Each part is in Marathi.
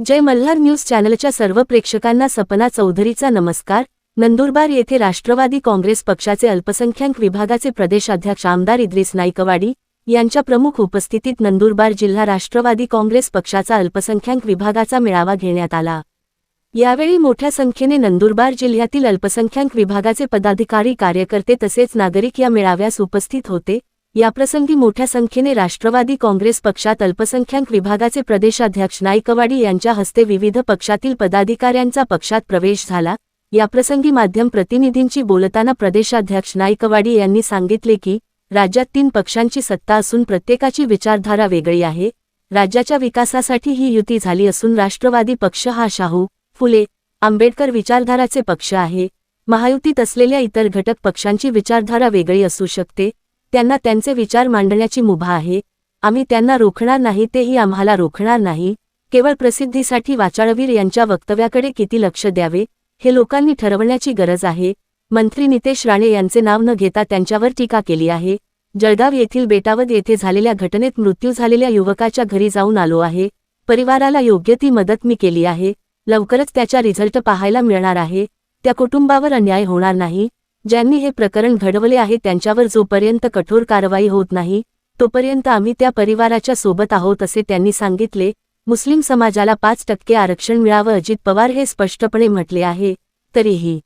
जय मल्हार न्यूज चॅनलच्या सर्व प्रेक्षकांना सपना चौधरीचा नमस्कार. नंदुरबार येथे राष्ट्रवादी काँग्रेस पक्षाचे अल्पसंख्याक विभागाचे प्रदेशाध्यक्ष आमदार इद्रिस नाईकवाडी यांच्या प्रमुख उपस्थितीत नंदुरबार जिल्हा राष्ट्रवादी काँग्रेस पक्षाचा अल्पसंख्याक विभागाचा मेळावा घेण्यात आला. यावेळी मोठ्या संख्येने नंदुरबार जिल्ह्यातील अल्पसंख्याक विभागाचे पदाधिकारी कार्यकर्ते तसेच नागरिक या मेळाव्यास उपस्थित होते. याप्रसंगी मोठ्या संख्येने राष्ट्रवादी काँग्रेस पक्षात अल्पसंख्याक विभागाचे प्रदेशाध्यक्ष नाईकवाडी यांच्या हस्ते विविध पक्षातील पदाधिकाऱ्यांचा पक्षात प्रवेश झाला. याप्रसंगी माध्यम प्रतिनिधींची बोलताना प्रदेशाध्यक्ष नाईकवाडी यांनी सांगितले की राज्यात तीन पक्षांची सत्ता असून प्रत्येकाची विचारधारा वेगळी आहे. राज्याच्या विकासासाठी ही युती झाली असून राष्ट्रवादी पक्ष हा शाहू फुले आंबेडकर विचारधाराचे पक्ष आहे. महायुतीत असलेल्या इतर घटक पक्षांची विचारधारा वेगळी असू शकते. त्यांना त्यांचे विचार मांडण्याची मुभा आहे. आम्ही त्यांना रोखणार नाही तेही आम्हाला रोखणार नाही. केवळ प्रसिद्धीसाठी वाचाळवीर यांच्या वक्तव्याकडे किती लक्ष द्यावे हे लोकांनी ठरवण्याची गरज आहे. मंत्री नितेश राणे यांचे नाव न घेता त्यांच्यावर टीका केली आहे. जळगाव येथील बेटावद येथे झालेल्या घटनेत मृत्यू झालेल्या युवकाच्या घरी जाऊन आलो आहे. परिवाराला योग्य ती मदत मी केली आहे. लवकरच त्याचा रिझल्ट पाहायला मिळणार आहे. त्या कुटुंबावर अन्याय होणार नाही. ज्यांनी हे प्रकरण घडवले आहे त्यांच्यावर जोपर्यंत कठोर कारवाई होत नाही तोपर्यंत आम्ही त्या परिवाराच्या सोबत आहोत असे त्यांनी सांगितले. मुस्लिम समाजाला पाच टक्के आरक्षण मिळावं अजित पवार हे स्पष्टपणे म्हटले आहे. तरीही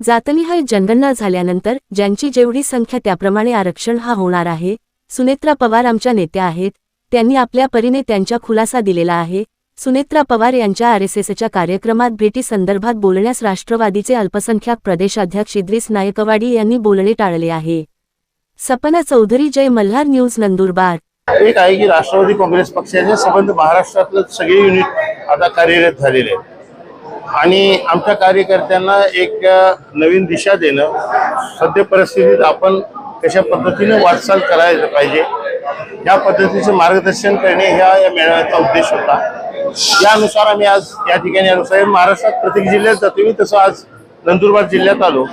जातनिहाय जनगणना झाल्यानंतर ज्यांची जेवढी संख्या त्याप्रमाणे आरक्षण हा होणार आहे सुनेत्रा पवार आमच्या नेत्या आहेत त्यांनी आपल्या परीने त्यांच्या खुलासा दिलेला आहे. सुनेत्रा पवार यांच्या आरएसएसच्या कार्यक्रमात भेटी संदर्भात बोलण्यास राष्ट्रवादीचे अल्पसंख्याक प्रदेशाध्यक्ष इद्रिस नायकवाडी यांनी बोलणे टाळले आहे. सपना चौधरी जय मल्हार न्यूज नंदुरबार. एक आहे की राष्ट्रवादी काँग्रेस पक्षाचे संबंध महाराष्ट्रातलं सगळे युनिट आता कार्यरत झालेले आहेत. आणि आमच्या कार्यकर्त्यांना एक नवीन दिशा देणं सद्य परिस्थितीत आपण कशा पद्धतीने वाटचाल करायला पाहिजे या पद्धतीचे मार्गदर्शन करणे ह्या या मेळाव्याचा उद्देश होता. यानुसार आम्ही आज या ठिकाणी अनुसार महाराष्ट्रात प्रत्येक जिल्ह्यात जातो. मी तसं आज नंदुरबार जिल्ह्यात आलो.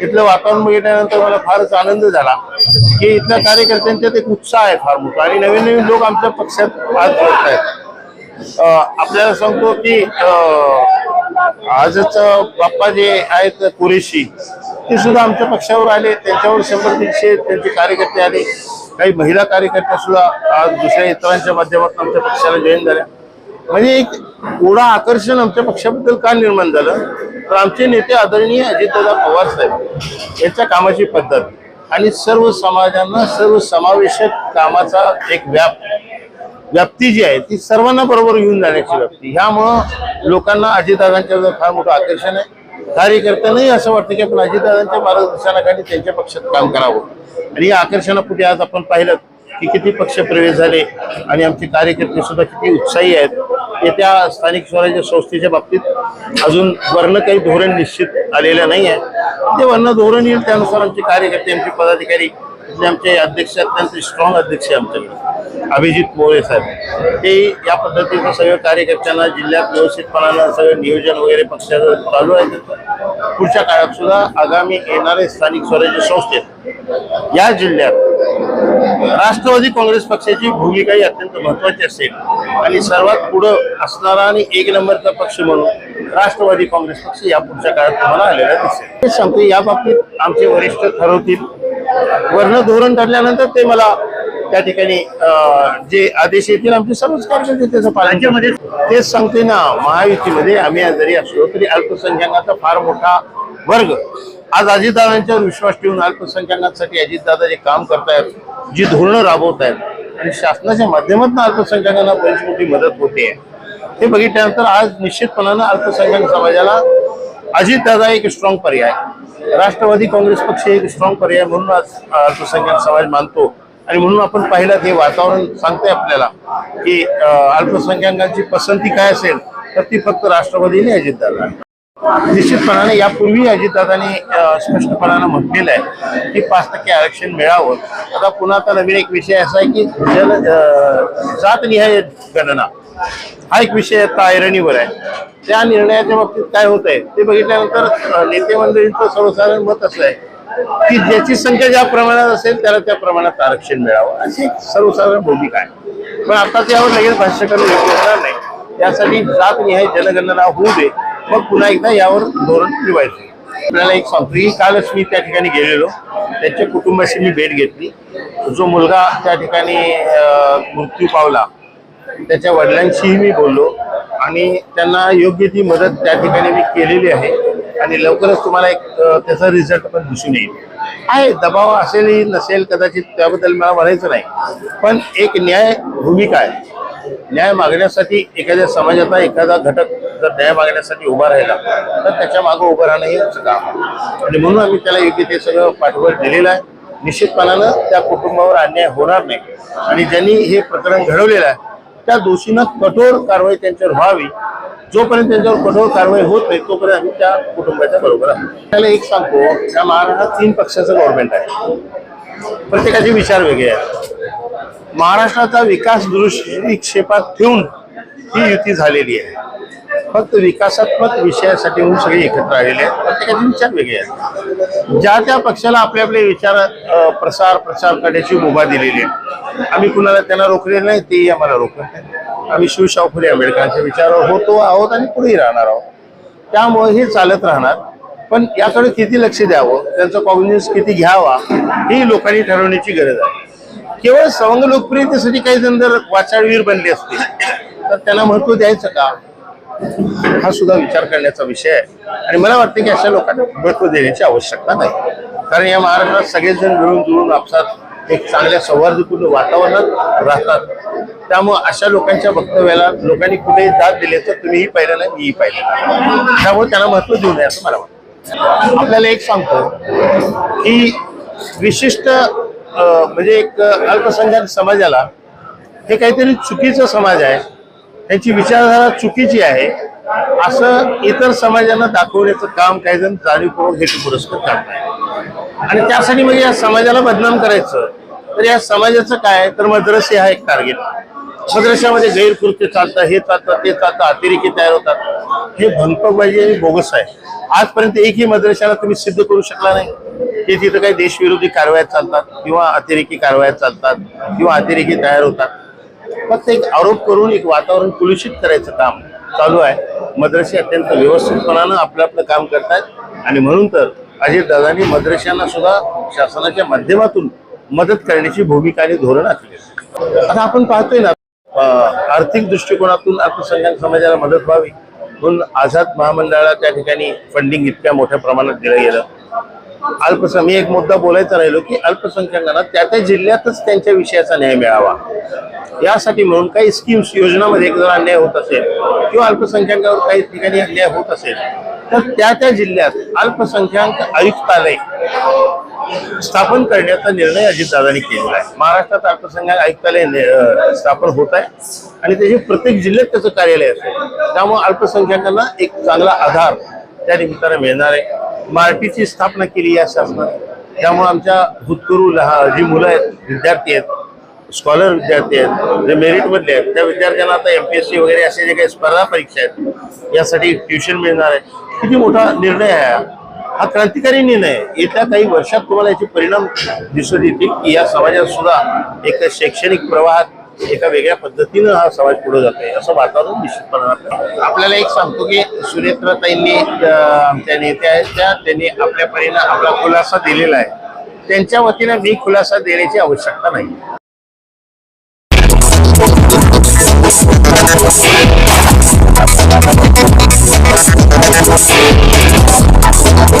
इथलं वातावरण बघितल्यानंतर मला फारच आनंद झाला. की इथल्या कार्यकर्त्यांच्यात एक उत्साह आहे फार मोठा. आणि नवीन नवीन लोक आमच्या पक्षात आज जोडत आहेत आपल्याला सांगतो की अं, आजच बाप्पा जे आहेत कुरेशी. ते सुद्धा आमच्या पक्षावर आले. त्यांच्यावर शंभर तीनशे त्यांचे कार्यकर्ते आले. काही महिला कार्यकर्त्या सुद्धा आज दुसऱ्या इतरांच्या माध्यमातून आमच्या पक्षाला जॉईन झाल्या. म्हणजे एक एवढं आकर्षण आमच्या पक्षाबद्दल का निर्माण झालं? तर आमचे नेते आदरणीय अजितदादा पवार साहेब यांच्या कामाची पद्धत आणि सर्व समाजांना सर्व समावेशक कामाचा एक व्याप व्याप्ती जी आहे ती सर्वांना बरोबर घेऊन जाण्याची व्याप्ती. ह्यामुळं लोकांना अजितदादांच्या फार मोठं आकर्षण आहे. कार्यकर्त्यांनाही असं वाटतं की आपण अजितदादांच्या मार्गदर्शनाखाली त्यांच्या पक्षात काम करावं. आणि या आकर्षणापुढे आज आपण पाहिलं की किती पक्ष प्रवेश झाले आणि आमचे कार्यकर्ते सुद्धा किती उत्साही आहेत. येत्या स्थानिक स्वराज्य संस्थेच्या बाबतीत अजून वर्ण काही धोरण निश्चित आलेलं नाही आहे ते वर्ण धोरण येईल त्यानुसार आमचे कार्यकर्ते आमचे पदाधिकारी जे आमचे अध्यक्ष अत्यंत स्ट्रॉंग अध्यक्ष आमच्याकडे. अभिजित मोरे साहेब. ते या पद्धतीचं सगळं कार्यकर्त्यांना जिल्ह्यात व्यवस्थितपणानं सगळं नियोजन वगैरे पक्षाचं चालू आहे. पुढच्या काळात सुद्धा आगामी येणारे स्थानिक स्वराज्य संस्थेत या जिल्ह्यात राष्ट्रवादी काँग्रेस पक्षाची भूमिका ही अत्यंत महत्वाची असेल. आणि सर्वात पुढं असणारा आणि एक नंबरचा पक्ष म्हणून राष्ट्रवादी काँग्रेस पक्ष या पुढच्या काळात तुम्हाला आलेला दिसेल. सांगतो या बाबतीत आमचे वरिष्ठ ठरवतील. वर्ण धोरण ठरल्यानंतर ते मला त्या ठिकाणी जे आदेश येतील आमचे सर्वच कार्यकर्ते त्याचं पालन. तेच सांगते ना महायुतीमध्ये आम्ही जरी असलो तरी अल्पसंख्याकाचा फार मोठा वर्ग आज अजितदादांच्यावर विश्वास ठेवून अल्पसंख्याकांसाठी अजितदादा जे काम करतायत जी धोरणं राबवत आहेत आणि शासनाच्या माध्यमातून अल्पसंख्याकांना बरीच मोठी मदत होते. हे बघितल्यानंतर आज निश्चितपणानं अल्पसंख्याक समाजाला अजितदादा एक स्ट्रॉंग पर्याय. राष्ट्रवादी काँग्रेस पक्ष एक स्ट्रॉंग पर्याय म्हणून आज अल्पसंख्याक समाज मानतो. आणि म्हणून आपण पाहिलं हे वातावरण सांगतंय आपल्याला की अल्पसंख्याकांची पसंती काय असेल तर ती फक्त राष्ट्रवादीने अजितदादा. निश्चितपणाने यापूर्वी अजितदादांनी स्पष्टपणानं म्हटलेलं आहे की पाच टक्के आरक्षण मिळावं. आता पुन्हा आता नवीन एक विषय असा आहे की जन जात जातनिहाय गणना हा एक विषय आता आहे. त्या निर्णयाच्या बाबतीत काय होत आहे ते बघितल्यानंतर नेते मंडळींचं सर्वसाधारण मत असं आहे की ज्याची संख्या ज्या प्रमाणात असेल त्याला त्या प्रमाणात आरक्षण मिळावं. अशी सर्वसाधारण भूमिका आहे. पण आता त्यावर लगेच भाष्य करून योग्य होणार नाही त्यासाठी जातनिहाय जनगणना होऊ दे. मग पुन्हा एकदा यावर धोरण ठेवायचं आपल्याला एक सांगतो की कालच मी त्या ठिकाणी गेलेलो. त्यांच्या कुटुंबाशी मी भेट घेतली. जो मुलगा त्या ठिकाणी मृत्यू पावला त्याच्या वडिलांशीही मी बोललो आणि त्यांना योग्य ती मदत त्या ठिकाणी मी केलेली आहे आणि लवकरच तुम्हाला एक त्याचा रिझल्ट पण दिसून येईल. आहे दबाव असेलही नसेल कदाचित त्याबद्दल मला म्हणायचं नाही. पण एक न्याय भूमिका आहे. न्याय मागण्यासाठी एखाद्या समाजाचा एखादा घटक जर न्याय मागण्यासाठी उभा राहिला तर त्याच्यामागे उभं राहणं हे आमचं काम आहे. आणि म्हणून आम्ही त्याला योग्य ते सगळं पाठबळ दिलेलं आहे. निश्चितपणानं त्या कुटुंबावर अन्याय होणार नाही. आणि ज्यांनी हे प्रकरण घडवलेलं आहे त्या दोषीनं कठोर कारवाई त्यांच्यावर व्हावी. जोपर्यंत त्यांच्यावर कठोर कारवाई होत नाही तोपर्यंत आम्ही त्या कुटुंबाच्या बरोबर आहोत. त्याला एक सांगतो त्या महाराष्ट्रात तीन पक्षाचं गव्हर्नमेंट आहे. प्रत्येकाचे विचार वेगळे आहेत. महाराष्ट्राचा विकास दृष्टिक्षेपात ठेवून ही युती झालेली आहे. फक्त विकासात्मक विषयासाठी म्हणून सगळे एकत्र आलेले आहेत. प्रत्येकाचे विचार वेगळे आहेत. ज्या त्या पक्षाला आपले आपले विचार प्रसार प्रसार प्रचार करण्याची मुभा दिलेली आहे. आम्ही कुणाला त्यांना रोखलेलं नाही तेही आम्हाला रोखत नाही. आम्ही शिवशाहू फुले आंबेडकरांच्या विचारावर होतो आहोत आणि पुढेही राहणार आहोत. त्यामुळे हे चालत राहणार. पण याकडे किती लक्ष द्यावं? त्यांचा कॉग्निझन्स किती घ्यावा? ही लोकांनी ठरवण्याची गरज आहे. केवळ सवंग लोकप्रियतेसाठी काही जण जर वाचाळवीर बनले असतील तर त्यांना महत्त्व द्यायचं का? हा सुद्धा विचार करण्याचा विषय आहे. आणि मला वाटतं की अशा लोकांना महत्त्व देण्याची आवश्यकता नाही. कारण या महाराष्ट्रात सगळेच जण मिळून जुळून आपसात एक चांगल्या सौहार्दपूर्ण वातावरणात राहतात. त्यामुळे अशा लोकांच्या वक्तव्याला लोकांनी कुठेही दाद दिले तर तुम्हीही पाहिलं नाही मीही पाहिलं त्यामुळे त्यांना महत्त्व देऊ नये असं मला वाटतं. आपल्याला एक सांगतो की विशिष्ट म्हणजे एक अल्पसंख्याक समाजाला हे काहीतरी चुकीचं समाज आहे. त्यांची विचारधारा चुकीची आहे. असं इतर समाजांना दाखवण्याचं काम काही जण जाणीवपूर्वक हेतू पुरस्कार करतात आणि त्यासाठी म्हणजे या समाजाला बदनाम करायचं. तर या समाजाचं काय? तर मद्रसे हा एक टार्गेट मद्रशामध्ये गैरकृत्य चालतं हे चालतं ते चालतं अतिरेकी तयार होतात. हे भंकबाजी आणि बोगस आहे. आजपर्यंत एकही मद्रशाला तुम्ही सिद्ध करू शकला नाही. की तिथं काही देशविरोधी कारवाया चालतात किंवा अतिरेकी कारवाया चालतात किंवा अतिरेकी तयार होतात. फक्त एक आरोप करून एक वातावरण कुलुषित करायचं काम चालू आहे. मद्रसे अत्यंत व्यवस्थितपणानं आपलं आपलं काम करतायत. आणि म्हणून तर अजितदादांनी मद्रशांना सुद्धा शासनाच्या माध्यमातून मदत करण्याची भूमिका आणि धोरण आखली. आता आपण पाहतोय ना आर्थिक दृष्टिकोनातून अल्पसंख्याक समाजाला मदत व्हावी म्हणून आझाद महामंडळाला त्या ठिकाणी फंडिंग इतक्या मोठ्या प्रमाणात दिलं गेलं. अल्पसं मी एक मुद्दा बोलायचा राहिलो की अल्पसंख्याकांना त्या त्या जिल्ह्यातच त्यांच्या विषयाचा न्याय मिळावा. यासाठी म्हणून काही स्कीम्स योजनामध्ये जर अन्याय होत असेल किंवा अल्पसंख्याकांवर काही ठिकाणी अन्याय होत असेल तर त्या त्या जिल्ह्यात अल्पसंख्याक आयुक्तालय स्थापन करण्याचा निर्णय अजितदादांनी केलेला आहे. महाराष्ट्रात अल्पसंख्याक आयुक्तालय स्थापन होत आहे आणि त्याचे प्रत्येक जिल्ह्यात त्याचं कार्यालय असेल. त्यामुळे अल्पसंख्याकांना एक चांगला आधार त्या निमित्तानं मिळणार आहे. मार्टीची स्थापना केली या शासनात त्यामुळे आमच्या भूतपूर्व लहा जी मुलं आहेत विद्यार्थी आहेत स्कॉलर विद्यार्थी आहेत जे मेरिटमधले आहेत त्या विद्यार्थ्यांना आता एम पी एस सी वगैरे असे जे काही स्पर्धा परीक्षा आहेत यासाठी ट्युशन मिळणार आहे किती मोठा निर्णय आहे हा. हा क्रांतिकारी निर्णय आहे. येत्या काही वर्षात तुम्हाला याचे परिणाम दिसून येतील की या समाजात सुद्धा एक शैक्षणिक प्रवाहात एका वेगळ्या पद्धतीनं हा समाज पुढे जातोय असं वातावरण निश्चितपणे आपल्याला एक सांगतो की सुरेंद्रताईंनी आमच्या नेत्या आहेत त्या त्यांनी आपल्या परीनं आपला खुलासा दिलेला आहे. त्यांच्या वतीनं मी खुलासा देण्याची आवश्यकता नाही.